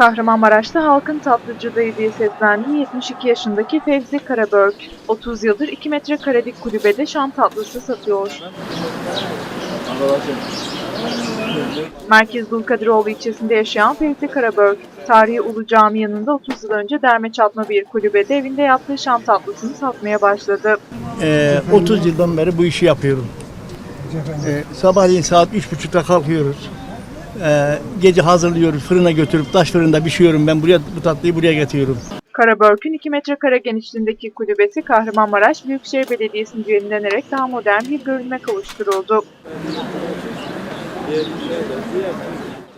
Kahramanmaraş'ta halkın tatlıcı dayı diye seslendiği 72 yaşındaki Fevzi Karabörk, 30 yıldır 2 metrekarelik kulübede şam tatlısı satıyor. Merkez Dulkadiroğlu ilçesinde yaşayan Fevzi Karabörk, tarihi Ulu Cami yanında 30 yıl önce derme çatma bir kulübede evinde yaptığı şam tatlısını satmaya başladı. Ee, 30 yıldan beri bu işi yapıyorum. Ee, sabahleyin saat 3.30'da kalkıyoruz. Ee, gece hazırlıyoruz, fırına götürüp taş fırında pişiyorum. Ben buraya bu tatlıyı buraya getiriyorum. Karabörk'ün 2 metrekare genişliğindeki kulübesi Kahramanmaraş Büyükşehir Belediyesi'nce yenilenerek daha modern bir görünüme kavuşturuldu.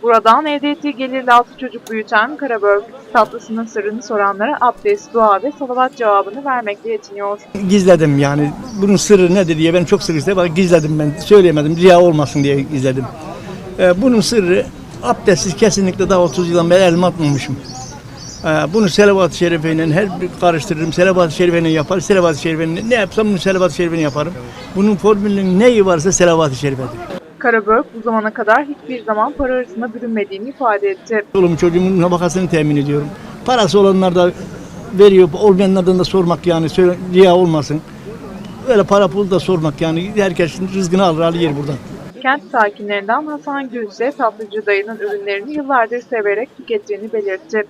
Buradan elde ettiği gelirle altı çocuk büyüten Karabörk, tatlısının sırrını soranlara abdest, dua ve salavat cevabını vermekle yetiniyor. Gizledim yani. Bunun sırrı nedir diye ben çok sık istedim. Gizledim ben. Söyleyemedim. Riya olmasın diye gizledim. Ee, bunun sırrı abdestsiz kesinlikle daha 30 yıldan beri elime atmamışım. Ee, bunu selavat-ı şerifeyle her bir karıştırırım. Selavat-ı şerifeyle yapar. Selavat-ı şerifeyle ne yapsam bunu selavat-ı şerifeyle yaparım. Bunun formülünün neyi varsa selavat-ı şerifedir. Karabörk bu zamana kadar hiçbir zaman para arasında bürünmediğini ifade etti. Çoluğum çocuğumun nafakasını temin ediyorum. Parası olanlar da veriyor, olmayanlardan da sormak yani riya olmasın. Öyle para pul da sormak yani herkesin rızkını alır alır yer buradan. Kent sakinlerinden Hasan Gülse, tatlıcı dayının ürünlerini yıllardır severek tükettiğini belirtti.